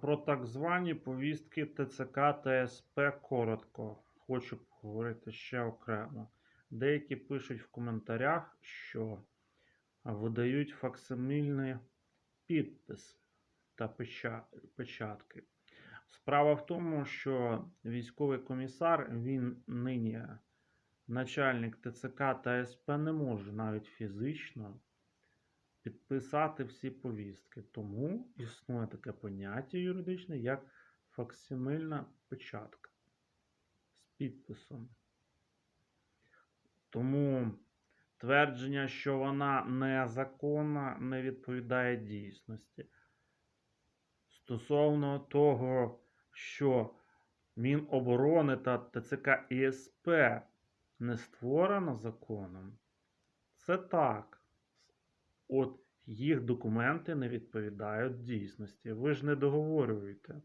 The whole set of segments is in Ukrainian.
Про так звані повістки ТЦК та СП коротко. Хочу поговорити ще окремо. Деякі пишуть в коментарях, що видають факсимильні підписи та печатки. Справа в тому, що військовий комісар, він нині начальник ТЦК та СП не може навіть фізично підписати всі повістки. Тому існує таке поняття юридичне, як факсимильна печатка з підписом. Тому твердження, що вона незаконна, не відповідає дійсності. Стосовно того, що Міноборони та ТЦК і СП не створено законом, це так. От їх документи не відповідають дійсності. Ви ж не договорюєте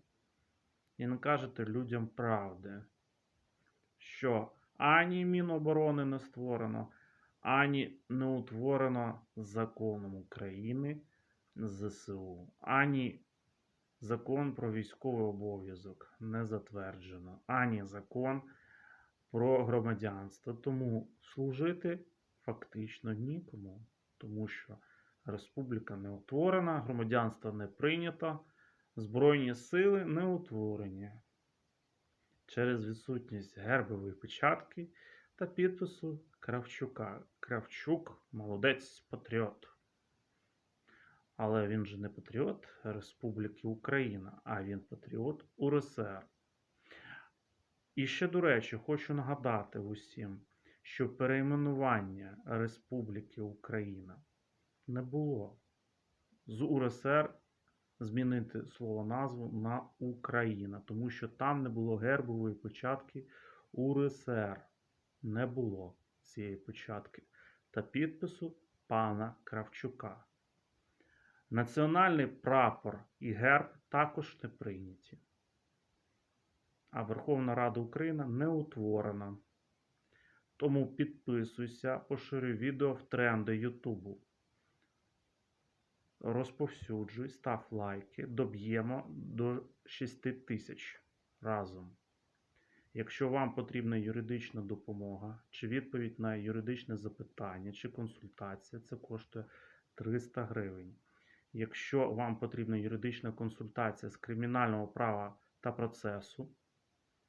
і не кажете людям правди, що ані Міноборони не створено, ані не утворено законом України ЗСУ, ані закон про військовий обов'язок не затверджено, ані закон про громадянство. Тому служити фактично нікому, тому що республіка не утворена, громадянство не прийнято, збройні сили не утворені через відсутність гербової печатки та підпису Кравчука. Кравчук молодець патріот. Але він же не патріот Республіки Україна, а він патріот УРСР. І ще, до речі, хочу нагадати усім, що перейменування Республіки Україна не було. З УРСР змінити слово назву на Україна, тому що там не було гербової початки УРСР. Не було цієї початки та підпису пана Кравчука. Національний прапор і герб також не прийняті. А Верховна Рада України не утворена. Тому підписуйся, поширюй відео в тренди Ютубу. Розповсюджуй, став лайки, доб'ємо до 6 тисяч разом. Якщо вам потрібна юридична допомога, чи відповідь на юридичне запитання, чи консультація, це коштує 300 гривень. Якщо вам потрібна юридична консультація з кримінального права та процесу,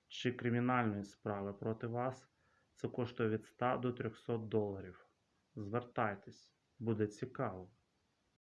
чи кримінальної справи проти вас, це коштує від 100 до 300 доларів. Звертайтесь, буде цікаво.